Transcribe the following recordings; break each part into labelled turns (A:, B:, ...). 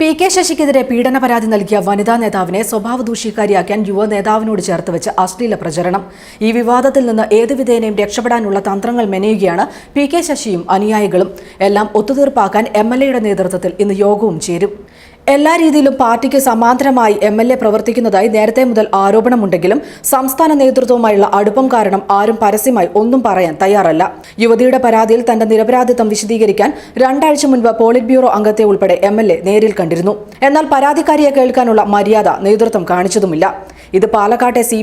A: P K ശശിക്കെതിരെ പീഡന പരാതി നൽകിയ വനിതാ നേതാവിനെ സ്വഭാവ ദൂഷ്യക്കാരിയാക്കാൻ യുവ നേതാവിനോട് ചേർത്ത് വെച്ച് അശ്ലീല പ്രചരണം. ഈ വിവാദത്തിൽ നിന്ന് ഏത് വിധേനയും രക്ഷപ്പെടാനുള്ള തന്ത്രങ്ങൾ മെനയുകയാണ് പി കെ ശശിയും അനുയായികളും. എല്ലാം ഒത്തുതീർപ്പാക്കാൻ എം എൽ എയുടെ നേതൃത്വത്തിൽ ഇന്ന് യോഗവും ചേരും. എല്ലാ രീതിയിലും പാർട്ടിക്ക് സമാന്തരമായി എം എൽ എ പ്രവർത്തിക്കുന്നതായി നേരത്തെ മുതൽ ആരോപണമുണ്ടെങ്കിലും സംസ്ഥാന നേതൃത്വവുമായുള്ള അടുപ്പം കാരണം ആരും പരസ്യമായി ഒന്നും പറയാൻ തയ്യാറല്ല. യുവതിയുടെ പരാതിയിൽ തന്റെ നിരപരാധിത്വം വിശദീകരിക്കാൻ രണ്ടാഴ്ച മുൻപ് പോളിറ്റ് ബ്യൂറോ അംഗത്തെ ഉൾപ്പെടെ എം നേരിൽ കണ്ടിരുന്നു. എന്നാൽ പരാതിക്കാരിയെ കേൾക്കാനുള്ള മര്യാദ നേതൃത്വം കാണിച്ചതുമില്ല. ഇത് പാലക്കാട്ടെ സി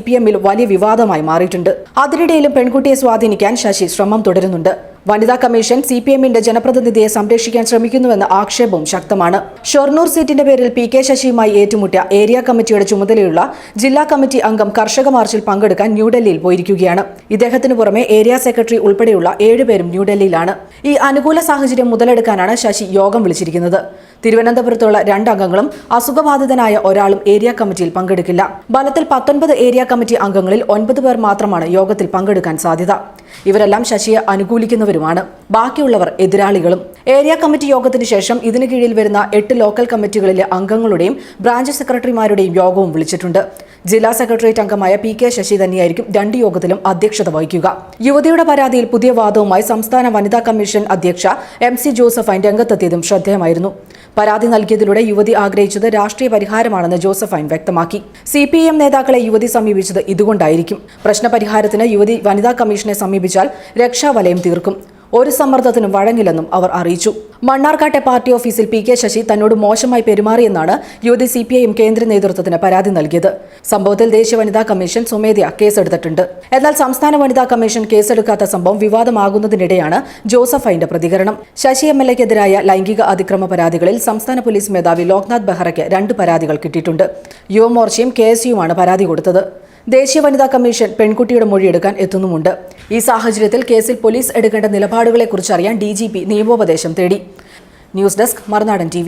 A: വലിയ വിവാദമായി മാറിയിട്ടുണ്ട്. അതിനിടയിലും പെൺകുട്ടിയെ സ്വാധീനിക്കാൻ ശശി ശ്രമം തുടരുന്നുണ്ട്. വനിതാ കമ്മീഷൻ സി പി എമ്മിന്റെ ജനപ്രതിനിധിയെ സംരക്ഷിക്കാൻ ശ്രമിക്കുന്നുവെന്ന ആക്ഷേപവും ശക്തമാണ്. ഷൊർണൂർ സീറ്റിന്റെ പേരിൽ പി കെ ശശിയുമായി ഏറ്റുമുട്ടിയ ഏരിയ കമ്മിറ്റിയുടെ ചുമതലയുള്ള ജില്ലാ കമ്മിറ്റി അംഗം കർഷക മാർച്ചിൽ പങ്കെടുക്കാൻ ന്യൂഡൽഹിയിൽ പോയിരിക്കുകയാണ്. ഇദ്ദേഹത്തിന് പുറമെ ഏരിയ സെക്രട്ടറി ഉൾപ്പെടെയുള്ള ഏഴുപേരും ന്യൂഡൽഹിയിലാണ്. ഈ അനുകൂല സാഹചര്യം മുതലെടുക്കാനാണ് ശശി യോഗം വിളിച്ചിരിക്കുന്നത്. തിരുവനന്തപുരത്തുള്ള രണ്ടംഗങ്ങളും അസുഖബാധിതനായ ഒരാളും ഏരിയ കമ്മിറ്റിയിൽ പങ്കെടുക്കില്ല. ബലത്തിൽ പത്തൊൻപത് ഏരിയ കമ്മിറ്റി അംഗങ്ങളിൽ ഒൻപത് പേർ മാത്രമാണ് യോഗത്തിൽ പങ്കെടുക്കാൻ സാധ്യത. ഇവരെല്ലാം ശശിയെ അനുകൂലിക്കുന്നവരുമാണ് ബാക്കിയുള്ളവർ എതിരാളികളും. ഏരിയ കമ്മിറ്റി യോഗത്തിന് ശേഷം ഇതിനു കീഴിൽ വരുന്ന എട്ട് ലോക്കൽ കമ്മിറ്റികളിലെ അംഗങ്ങളുടെയും ബ്രാഞ്ച് സെക്രട്ടറിമാരുടെയും യോഗവും വിളിച്ചിട്ടുണ്ട്. ജില്ലാ സെക്രട്ടേറിയറ്റ് അംഗമായ പി കെ ശശി തന്നെയായിരിക്കും രണ്ട് യോഗത്തിലും അധ്യക്ഷത വഹിക്കുക. യുവതിയുടെ പരാതിയിൽ പുതിയ വാദവുമായി സംസ്ഥാന വനിതാ കമ്മീഷൻ അധ്യക്ഷ എം സി ജോസഫൈൻ രംഗത്തെത്തിയതും ശ്രദ്ധേയമായിരുന്നു. പരാതി നൽകിയതിലൂടെ യുവതി ആഗ്രഹിച്ചത് രാഷ്ട്രീയ പരിഹാരമാണെന്ന് ജോസഫൈൻ വ്യക്തമാക്കി. സി പി എം നേതാക്കളെ യുവതി സമീപിച്ചത് ഇതുകൊണ്ടായിരിക്കും. പ്രശ്നപരിഹാരത്തിന് യുവതി വനിതാ കമ്മീഷനെ സമീപിച്ചാൽ രക്ഷാവലയം തീർക്കും. ഒരു സമ്മർദ്ദത്തിനും വഴങ്ങില്ലെന്നും അവർ അറിയിച്ചു. മണ്ണാർക്കാട്ടെ പാർട്ടി ഓഫീസിൽ പി കെ ശശി തന്നോട് മോശമായി പെരുമാറിയെന്നാണ് യുവതി സി പി ഐ എം കേന്ദ്ര നേതൃത്വത്തിന് പരാതി നൽകിയത്. സംഭവത്തിൽ ദേശീയ വനിതാ കമ്മീഷൻ സ്വമേധയാ കേസെടുത്തിട്ടുണ്ട്. എന്നാൽ സംസ്ഥാന വനിതാ കമ്മീഷൻ കേസെടുക്കാത്ത സംഭവം വിവാദമാകുന്നതിനിടെയാണ് ജോസഫൈന്റെ പ്രതികരണം. ശശി എം എൽ ലൈംഗിക അതിക്രമ പരാതികളിൽ സംസ്ഥാന പോലീസ് മേധാവി ലോക്നാഥ് ബെഹ്റയ്ക്ക് രണ്ട് പരാതികൾ കിട്ടിയിട്ടുണ്ട്. യുവമോർച്ചയും കെ എസ് യുമാണ് പരാതി കൊടുത്തത്. ദേശീയ വനിതാ കമ്മീഷൻ പെൺകുട്ടിയുടെ മൊഴിയെടുക്കാൻ എത്തുന്നുമുണ്ട്. ഈ സാഹചര്യത്തിൽ കേസിൽ പോലീസ് എടുക്കേണ്ട നിലപാടുകളെക്കുറിച്ചറിയാൻ ഡി ജി പി നിയമോപദേശം തേടി. ന്യൂസ് ഡെസ്ക് മറുനാടൻ ടി